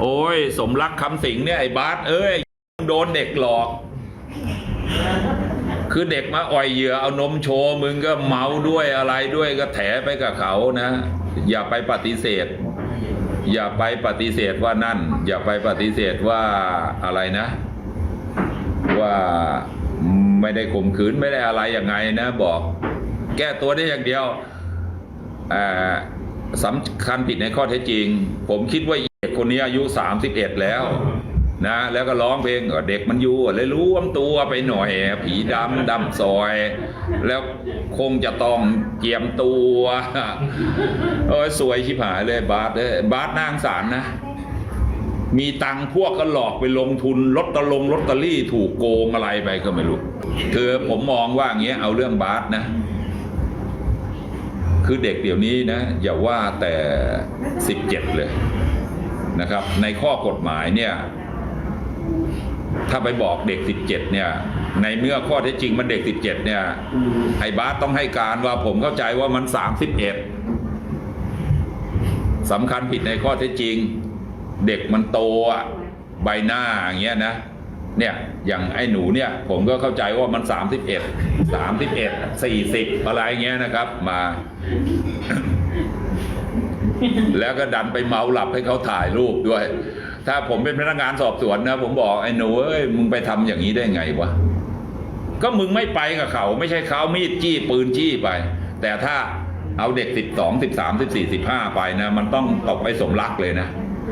โอ้ย สมรักคำสิงเนี่ยไอ้บาสเอ้ยโดนเด็กหลอก คือเด็กมาอ่อยเหยื่อเอานมโชว์มึงก็เมาด้วยอะไรด้วยก็แถไปกับเขานะ อย่าไปปฏิเสธ อย่าไปปฏิเสธว่านั่น อย่าไปปฏิเสธว่าอะไรนะ ว่าไม่ได้ข่มขืนไม่ได้อะไรยังไงนะ บอก แก้ตัวได้อย่างเดียวสำคัญผิดในข้อเท็จจริง ผมคิดว่า คนนี้อายุ 31 แล้วนะ แล้วก็ร้องเพลงเด็กมันอยู่เลยรู้วมตัวไปหน่อย ผีดำดำซอย แล้วคงจะต้องเจียมตัวโอ้ยสวยชิบหายเลยบาสเลยบาสนางสารนะ มีตังพวกก็หลอกไปลงทุนลอตเตอลงลอตเตอรี่ถูกโกงอะไรไปก็ไม่รู้คือผมมองว่าอย่างเงี้ยเอาเรื่องบาสนะ คือเด็กเดี๋ยวนี้นะ อย่าว่าแต่สิบเจ็ดเลย นะครับ ในข้อกฎหมายเนี่ย ถ้าไปบอกเด็กสิบเจ็ดเนี่ย ในเมื่อข้อเท็จจริงมันเด็กสิบเจ็ดเนี่ย ไอ้บาสต้องให้การว่าผมเข้าใจว่ามันสามสิบเอ็ดสำคัญผิดในข้อเท็จจริง เด็กมันโตอะใบหน้าอย่างเงี้ยนะเนี่ยอย่างไอ้หนูเนี่ยผมก็เข้าใจว่ามันสามสิบเอ็ดสามสิบเอ็ดสี่สิบอะไรเงี้ยนะครับมา แล้วก็ดันไปเมาหลับให้เขาถ่ายรูปด้วย ถ้าผมเป็นพนักงานสอบสวนนะ ผมบอกไอ้หนูเอ้ยมึงไปทำอย่างนี้ได้ไงวะก็มึงไม่ไปกับเขา ไม่ใช่เขามีดจี้ปืนจี้ไป แต่ถ้าเอาเด็กสิบสองสิบสามสิบสี่สิบห้าไปนะ มันต้องตกไปสมรักเลยนะ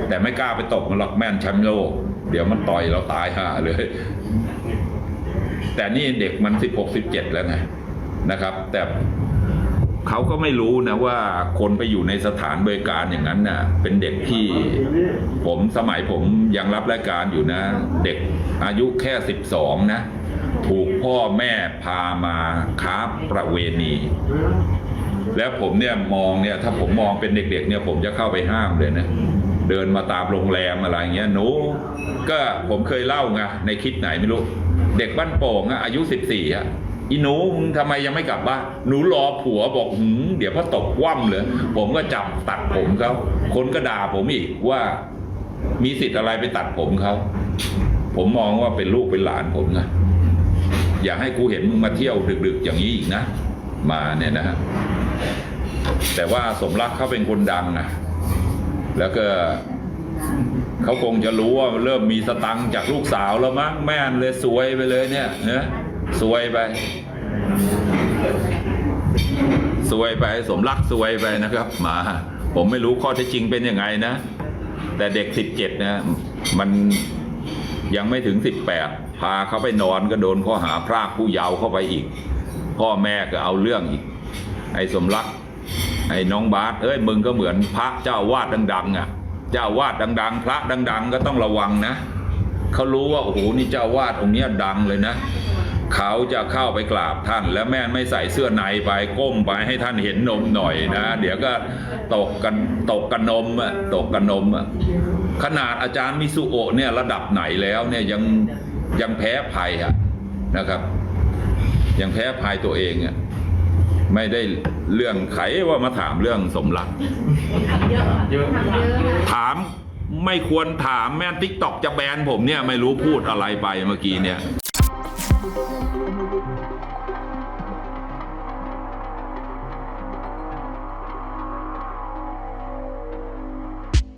แต่ไม่กล้าไปตกมันหรอกแม่นแชมป์โลก เดี๋ยวมันต่อยเราตายห่าเลย แต่นี่เด็กมันสิบหกสิบเจ็ดแล้วไงนะครับ แต่ เขาก็ไม่รู้นะว่าคนไปอยู่ในสถานบริการอย่างนั้นน่ะเป็นเด็กที่ผมสมัยผมยังรับรายการอยู่นะ เด็กอายุแค่สิบสองนะ ถูกพ่อแม่พามาค้าประเวณี แล้วผมเนี่ยมองเนี่ยถ้าผมมองเป็นเด็กๆเนี่ยผมจะเข้าไปห้ามเลยนะเดินมาตามโรงแรมอะไรเงี้ยหนูก็ผมเคยเล่าไงในคลิปไหนไม่รู้ เด็กบ้านโป่งอะอายุสิบสี่อะ อีหนูมึงทำไมยังไม่กลับบ้านหนูรอผัวบอกหืมเดี๋ยวพ่อตกคว่ำเลยผมก็จับตัดผมเขาคนก็ด่าผมอีกว่า มีสิทธิ์อะไรไปตัดผมเขาผมมองว่าเป็นลูกเป็นหลานผมนะอย่าให้กูเห็นมึงมาเที่ยวดึก ๆ อย่างนี้อีกนะมาเนี่ยนะฮะแต่ว่าสมรักเขาเป็นคนดังนะแล้วก็เขาคงจะรู้ว่าเริ่มมีสตังค์จากลูกสาวแล้วมั้งแม่นเลยสวยไปเลยเนี่ยนะ สวยไป สวยไปสมรักสวยไปนะครับหมาผมไม่รู้ข้อเท็จจริงเป็นยังไงนะ แต่เด็กสิบเจ็ดนะ มันยังไม่ถึงสิบแปดพาเขาไปนอนก็โดนข้อหาพรากผู้เยาว์เข้าไปอีก พ่อแม่ก็เอาเรื่องอีก ไอ้สมรัก ไอ้น้องบาสเอ้ยมึงก็เหมือนพระเจ้าวาดดัง ๆ อะ เจ้าวาดดัง ๆ พระดัง ๆ ก็ต้องระวังนะเขารู้ว่าโอ้โหนี่เจ้าวาดองค์นี้ดังเลยนะ เขาจะเข้าไปกราบท่าน แล้วแม่ไม่ใส่เสื้อในไปก้มไปให้ท่านเห็นนมหน่อยนะ เดี๋ยวก็ตกกันตกกันนมอะตกกันนมอะขนาดอาจารย์มิสุโอะเนี่ยระดับไหนแล้วเนี่ยยังยังแพ้ภัยอะนะครับ ยังแพ้ภัยตัวเองอะไม่ได้เรื่องไขว่ามาถามเรื่องสมรัก ถามไม่ควรถามแม่ทิกตอกจะแบนผมเนี่ย ไม่รู้พูดอะไรไปเมื่อกี้เนี่ย「